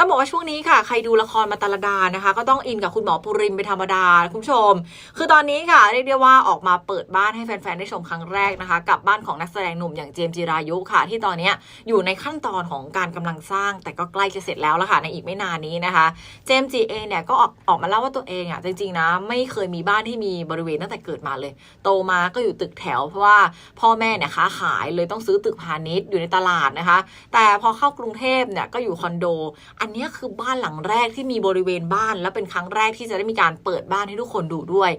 ต้องบอกว่าช่วงนี้ค่ะ ใครดูละครมาตาลดานะคะ ก็ต้องอินกับคุณหมอปุริมเป็นธรรมดาคุณผู้ชม คือตอนนี้ค่ะ เรียกได้ว่าออกมาเปิดบ้านให้แฟนๆ ได้ชมครั้งแรกนะคะ กับบ้านของนักแสดงหนุ่มอย่างเจมส์จิรายุค่ะ ที่ตอนนี้อยู่ในขั้นตอนของการกำลังสร้าง แต่ก็ใกล้จะเสร็จแล้วละค่ะในอีกไม่นานนี้นะคะ เจมส์จีเองเนี่ยก็ออกออกมาเล่าว่าตัวเองอะจริงๆนะไม่เคยมีบ้านที่มีบริเวณตั้งแต่เกิดมาเลย โตมาก็อยู่ตึกแถว เพราะว่าพ่อแม่เนี่ยค้าขายเลยต้องซื้อตึกพาณิชย์อยู่ในตลาดนะคะ แต่พอเข้ากรุงเทพเนี่ยก็อยู่คอนโดอันเนี้คือบ้านหลังแรกที่มีบริเวณบ้าน และเป็นครั้งแรกที่จะได้มีการเปิดบ้านให้ทุกคนดูด้วย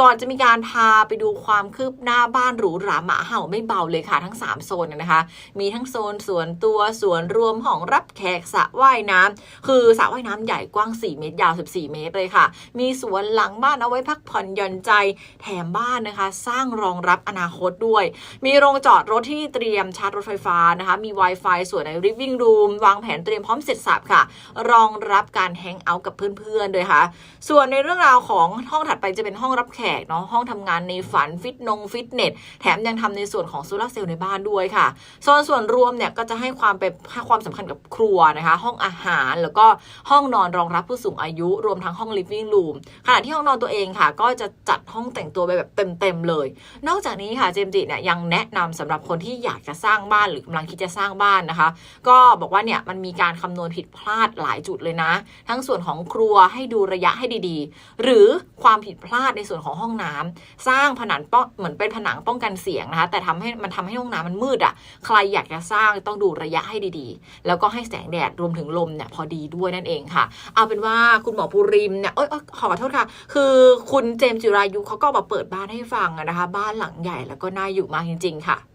ก่อนจะมีการพาไปดูความคืบหน้าบ้านหรูหราหมาเห่าไม่เบาเลยค่ะทั้ง 3 โซนนะคะ มีทั้งโซนสวนตัวสวนรวมห้องรับแขกสระว่ายน้ำคือสระว่ายน้ำใหญ่กว้าง 4 เมตรยาว 14 เมตรเลยค่ะ มีสวนหลังบ้านเอาไว้พักผ่อนหย่อนใจแถมบ้านนะคะ สร้างรองรับอนาคตด้วย มีโรงจอดรถที่เตรียมชาร์จรถไฟฟ้านะคะ มี Wi-Fi ส่วนใน living room วางแผนเตรียมพร้อมเสร็จสับค่ะรองรับการแฮงเอาท์กับเพื่อนๆด้วยค่ะ ส่วนในเรื่องราวของห้องถัดไปจะเป็นห้องรับแขกเนาะห้องทำงานในฝันฟิตนงฟิตเนสแถมยังทำในส่วนของโซลาร์เซลล์ในบ้านด้วยค่ะโซนส่วนรวมเนี่ยก็จะให้ความเป็นให้ความสำคัญกับครัวนะคะ ห้องอาหารแล้วก็ห้องนอนรองรับผู้สูงอายุ รวมทั้งห้อง living room ขณะที่ห้องนอนตัวเองค่ะ ก็จะจัดห้องแต่งตัวไปแบบเต็มๆเลย นอกจากนี้ค่ะเจมส์จิเนี่ยยังแนะนำสำหรับคนที่อยากจะสร้างบ้านหรือกำลังคิดจะสร้างบ้านนะคะ ก็บอกว่าเนี่ยมันมีการคำนวณผิดพลาดหลายจุดเลยนะ ทั้งส่วนของครัวให้ดูระยะให้ดีๆ หรือความผิดพลาดในส่วนของห้องน้ำสร้างผนังป้องเหมือนเป็นผนังป้องกันเสียงนะคะแต่ทำให้มันทำให้ห้องน้ำมันมืดอะ่ะ ใครอยากจะสร้างต้องดูระยะให้ดีๆ แล้วก็ให้แสงแดดรวมถึงลมเนี่ยพอดีด้วยนั่นเองค่ะ เอาเป็นว่าคุณหมอภูริมเนี่ยเอ้ยเอ้ยขอโทษค่ะ คือคุณเจมส์จิรายุเขาก็มาเปิดบ้านให้ฟังนะคะ บ้านหลังใหญ่แล้วก็น่าอยู่มากจริง ๆ ค่ะ